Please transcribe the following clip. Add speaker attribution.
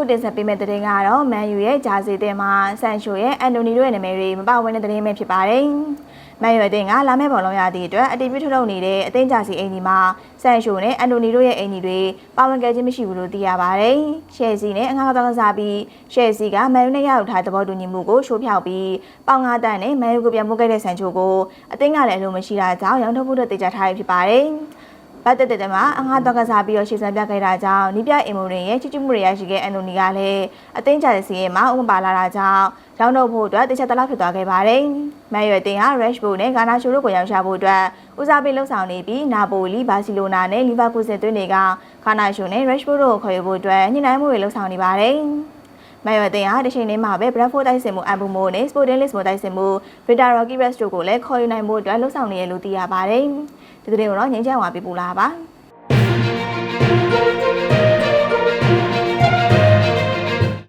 Speaker 1: ခုတင်ဆက်ပေးမယ့်သတင်းကတော့မန်ယူရဲ့ဂျာစီတင်မှာဆန်ရှိုရဲ့အန်တိုနီတို့ရဲ့နာမည်တွေမပါဝင်တဲ့သတင်းပဲဖြစ်ပါတယ်။မန်ယူအသင်းကလာမယ့်ဘောလုံးရသည့်အတွက်အတီးပြထုတ်လုပ်နေတဲ့အသင်းဂျာစီအင်ဂျီမှာဆန်ရှိုနဲ့အန်တိုနီတို့ရဲ့အင်ဂျီတွေပါဝင်ခဲ့ခြင်းမရှိဘူးလို့သိရပါတယ်။ရှယ်စီနဲ့အငှားကောက်ကစားပြီးရှယ်စီကမန်ယူနဲ့ရယူထားတဲ့သဘောတူညီမှုကိုရှိုးဖြောက်ပြီးပေါင်ငါးတန်နဲ့မန်ယူကိုပြန်ပို့ခဲ့တဲ့ဆန်ချိုကိုအသင်းကလည်းအလိုမရှိတာကြောင့်ရောင်းထုတ်ဖို့အတွက်တေချာထားရဖြစ်ပါတယ်။ ဘတ်တက်တက်တက်မှာအငှားတော့ကစားပြီးတော့ရှေ့ဆန်ပြခဲ့တာကြောင့်နီးပြအင်မိုရင်ရဲ့ချစ်ချစ်မှုတွေရရှိခဲ့အန်တိုနီကလည်းအသိန်းကြတဲ့စီရဲ့မှာဥပပါလာတာကြောင့်ရောင်းတော့ဖို့အတွက်တခြားတလောက်ဖြစ်သွားခဲ့ပါတယ်။မန်ရွယ်တင်ဟာ Rashford နဲ့ဂါနာရှိုတို့ကိုရောင်းချဖို့အတွက်ဦးစားပေးလှုပ်ဆောင်နေပြီးနာပိုလီဘာစီလိုနာနဲ့လီဗာပူးစစ်သွင်းတွေကဂါနာရှိုနဲ့ Rashford တို့ကိုခေါ်ယူဖို့အတွက်ညှိနှိုင်းမှုတွေလှုပ်ဆောင်နေပါတယ်။မန်ရွယ်တင်ဟာတစ်ချိန်တည်းမှာပဲ Bradford တိုက်စစ်မှုအမ်ဘူမိုနဲ့ Sporting Lisbon တိုက်စစ်မှု Vita Rocky Rest တို့ကိုလည်းခေါ်ယူနိုင်မှုအတွက်လှုပ်ဆောင်နေရလို့သိရပါတယ်။ ဒီသတင်းကိုတော့ငင်းချမ်းဝါပြပူလာပါ။